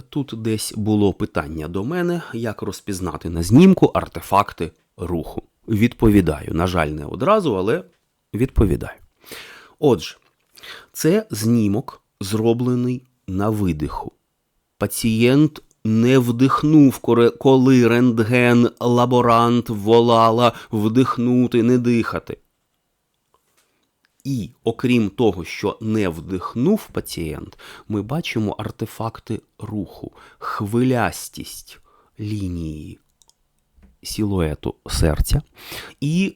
тут десь було питання до мене, як розпізнати на знімку артефакти руху. Відповідаю. На жаль, не одразу, але відповідаю. Отже, це знімок, зроблений на видиху. Пацієнт не вдихнув, коли рентген, лаборант волала вдихнути, не дихати. І окрім того, що не вдихнув пацієнт, ми бачимо артефакти руху, хвилястість лінії силуету серця і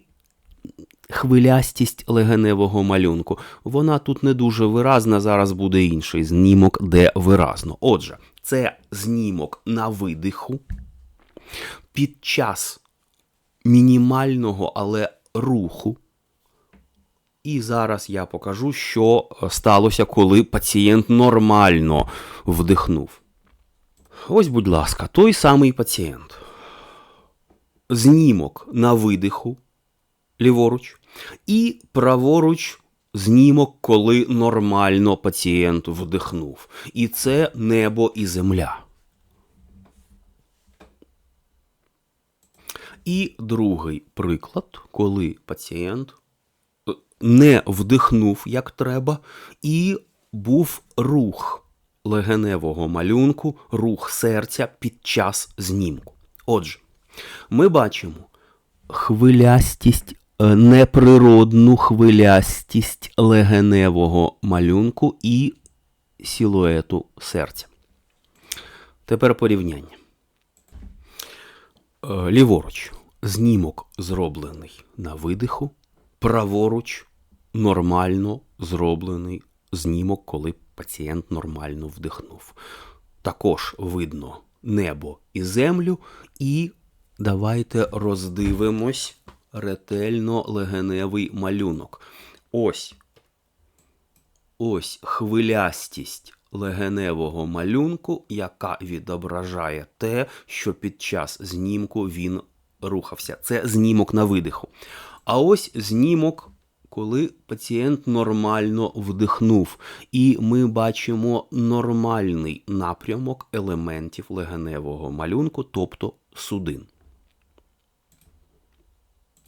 хвилястість легеневого малюнку. Вона тут не дуже виразна, зараз буде інший знімок, де виразно. Отже, це знімок на видиху під час мінімального, але руху. І зараз я покажу, що е, сталося, коли пацієнт нормально вдихнув. Ось, будь ласка, той самий пацієнт. Знімок на видиху ліворуч, і праворуч знімок, коли нормально пацієнт вдихнув. І це небо і земля. І другий приклад, коли пацієнт не вдихнув як треба, і був рух легеневого малюнку, рух серця під час знімку. Отже, ми бачимо хвилястість, е, неприродну хвилястість легеневого малюнку і силуету серця. Тепер порівняння. Е, Ліворуч знімок зроблений на видиху, праворуч нормально зроблений знімок, коли пацієнт нормально вдихнув. Також видно небо і землю, і давайте роздивимось ретельно легеневий малюнок. Ось ось хвилястість легеневого малюнку, яка відображає те, що під час знімку він рухався. Це знімок на видиху. А ось знімок, коли пацієнт нормально вдихнув, і ми бачимо нормальний напрямок елементів легеневого малюнку, тобто судин.